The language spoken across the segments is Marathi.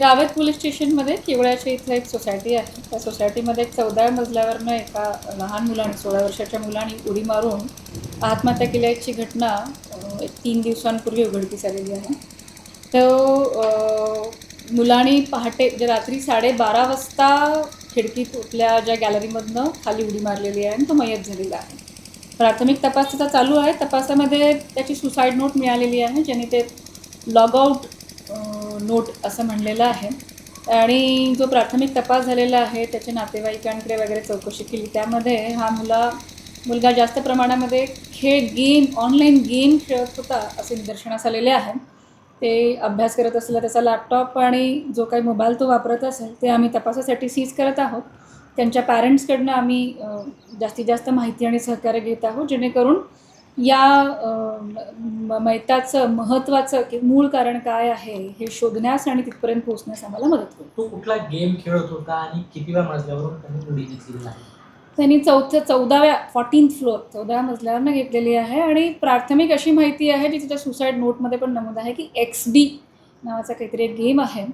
रावेत पोलीस स्टेशनमध्ये किवळ्याच्या इथं एक सोसायटी आहे. त्या सोसायटीमध्ये एक चौदा मजल्यावरनं एका लहान मुलाने सोळा वर्षाच्या मुलाने उडी मारून आत्महत्या केल्याची घटना एक तीन दिवसांपूर्वी उघडकीस आलेली आहे. तो मुलाने पहाटे म्हणजे रात्री साडेबारा वाजता खिडकीत आपल्या ज्या गॅलरीमधनं खाली उडी मारलेली आहे आणि तो मयत झालेला आहे. प्राथमिक तपास त्याचा चालू आहे. तपासामध्ये त्याची सुसाईड नोट मिळालेली आहे ज्याने ते लॉगआउट नोट असं म्हणलेलं आहे. आणि जो प्राथमिक तपास झालेला आहे त्याच्या नातेवाईकांकडे वगैरे चौकशी केली. त्यामध्ये हा मुला मुलगा जास्त प्रमाणामध्ये खेळ गेम ऑनलाईन गेम खेळत होता असे निदर्शनास आलेले आहे. ते अभ्यास करत असलेला त्याचा लॅपटॉप आणि जो काही मोबाईल तो वापरत असेल ते आम्ही तपासासाठी सीज करत आहोत. त्यांच्या पॅरेंट्सकडनं आम्ही जास्तीत जास्त माहिती आणि सहकार्य घेत आहोत जेणेकरून या मैताचं महत्त्वाचं की मूळ कारण काय आहे हे शोधण्यास आणि तिथपर्यंत पोहोचण्यास आम्हाला मदत होईल तो कुठला गेम खेळत होता आणि कितीव्या मजल्यावरून त्यांनी उडी घेतलेली आहे? त्यांनी चौथ्या चौदाव्या फॉर्टीन्थ फ्लोअर चौदाव्या मजल्यावरनं घेतलेली आहे आणि प्राथमिक अशी माहिती आहे जी तिच्या सुसाईड नोटमध्ये पण नमूद आहे की एक्स डी नावाचा काहीतरी एक गेम आहे.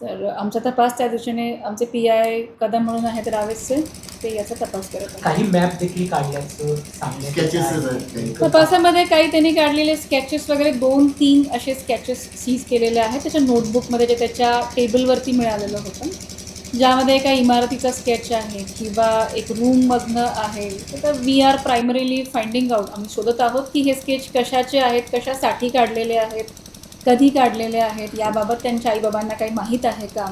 तर आमचा तपास त्या दिशेने आमचे पी आय कदम म्हणून आहेत रावेसचे ते याचा तपास करत आहेत. काही मॅप देखील काढल्याचं सांगण्यात. तपासामध्ये काही त्यांनी काढलेले स्केचेस वगैरे दोन तीन असे स्केचेस सीज केलेले आहेत. त्याच्या नोटबुकमध्ये जे त्याच्या टेबलवरती मिळालेलं होतं. ज्यामध्ये एका इमारतीचा स्केच आहे किंवा एक रूममधनं आहे. तर we are primarily finding out आम्ही शोधत आहोत की हे स्केच कशाचे आहेत कशासाठी काढलेले आहेत. कधी काढलेले आहेत याबाबत त्यांच्या आईबाबांना काही माहीत आहे का?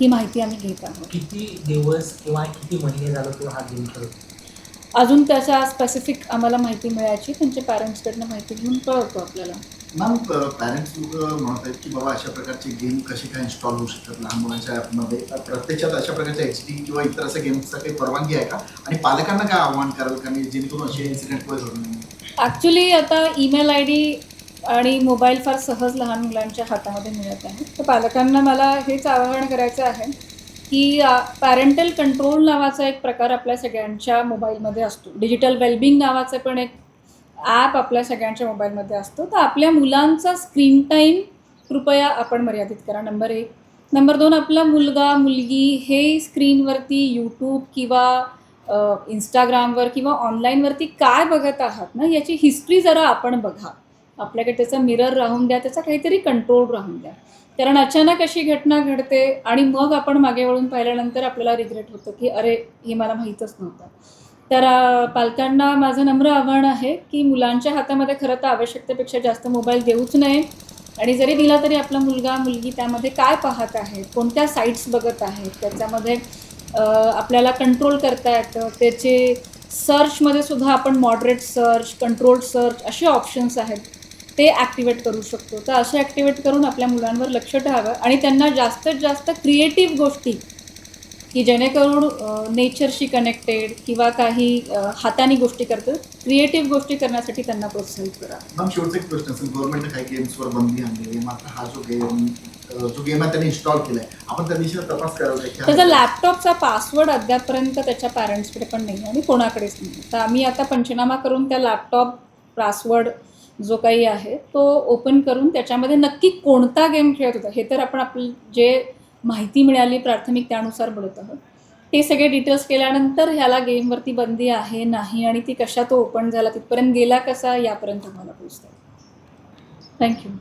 ही माहिती आम्ही घेत आहोत. किती दिवस किंवा किती महिने झालं तो हा गेम खेळत? अजून त्याच्या स्पेसिफिक आम्हाला माहिती मिळायची त्यांच्या पॅरेंट्सकडनं माहिती घेऊन कळवतो आपल्याला. मॅम पॅरेंट्स लोक म्हणत आहेत की बाबा अशा प्रकारचे गेम कसे काय इन्स्टॉल होऊ शकतात लहान मुलांच्या ॲपमध्ये प्रत्यक्षात अशा प्रकारच्या एच डी किंवा इतर अशा गेम्सचा काही परवानगी आहे का? आणि पालकांना काय आव्हान कराल का? मी जेणेकरून असे इन्सिडेंट घडू नये ॲक्च्युली आता ईमेल आय डी आणि मोबाईल फार सहज लहान मुलांच्या हातामध्ये मिळत आहे तर पालकांना मला हेच आवाहन करायचं आहे की पॅरेंटल कंट्रोल नावाचा एक प्रकार आपल्या सगळ्यांच्या मोबाईलमध्ये असतो. डिजिटल वेलबिंग नावाचं पण एक ॲप आपल्या सगळ्यांच्या मोबाईलमध्ये असतो. तर आपल्या मुलांचा स्क्रीन टाईम कृपया आपण मर्यादित करा. नंबर एक. नंबर दोन आपला मुलगा मुलगी हे स्क्रीनवरती यूट्यूब किंवा इंस्टाग्रामवर किंवा ऑनलाईनवरती काय बघत आहात ना याची हिस्ट्री जरा आपण बघा. आपल्याकडे त्याचा मिरर राहून द्या त्याचा काहीतरी कंट्रोल राहून द्या. कारण अचानक अशी घटना घडते आणि मग आपण मागे वळून पाहिल्यानंतर आपल्याला रिग्रेट होतं की अरे हे मला माहीतच नव्हतं. तर पालकांना माझं नम्र आव्हान आहे की मुलांच्या हातामध्ये खरं तर आवश्यकतेपेक्षा जास्त मोबाईल देऊच नये. आणि जरी दिला तरी आपला मुलगा मुलगी त्यामध्ये काय पाहत आहे कोणत्या साईट्स बघत आहेत त्याच्यामध्ये आपल्याला कंट्रोल करता येतं. त्याचे सर्चमध्ये सुद्धा आपण मॉडरेट सर्च कंट्रोल्ड सर्च असे ऑप्शन्स आहेत. ते ॲक्टिवेट करू शकतो. तर असे ॲक्टिवेट करून आपल्या मुलांवर लक्ष ठेवावं आणि त्यांना जास्तीत जास्त क्रिएटिव्ह गोष्टी की जेणेकरून नेचरशी कनेक्टेड किंवा काही हाताने गोष्टी करतात क्रिएटिव्ह गोष्टी करण्यासाठी त्यांना प्रोत्साहित करा. मॅम शेवटचा एक प्रश्न. असेल गव्हर्नमेंटने काही गेम्सवर बंदी आणलेली आहे. मात्र हा जो गेम जो गेम आहे त्याने इन्स्टॉल केलाय. आपण त्या दिशेने तपास त्याचा लॅपटॉपचा पासवर्ड अद्यापपर्यंत त्याच्या पॅरेंट्सकडे पण नाही आणि कोणाकडेच नाही तर आम्ही आता पंचनामा करून त्या लॅपटॉप पासवर्ड जो काही आहे तो ओपन करून त्याच्यामध्ये नक्की कोणता गेम खेळत होता हे तर आपण आपली जे माहिती मिळाली प्राथमिक त्यानुसार बोलत आहोत. ते सगळे डिटेल्स केल्यानंतर ह्याला गेमवरती बंदी आहे नाही आणि ती कशा तो ओपन झाला तिथपर्यंत गेला कसा यापर्यंत तुम्हाला पोचतं थँक्यू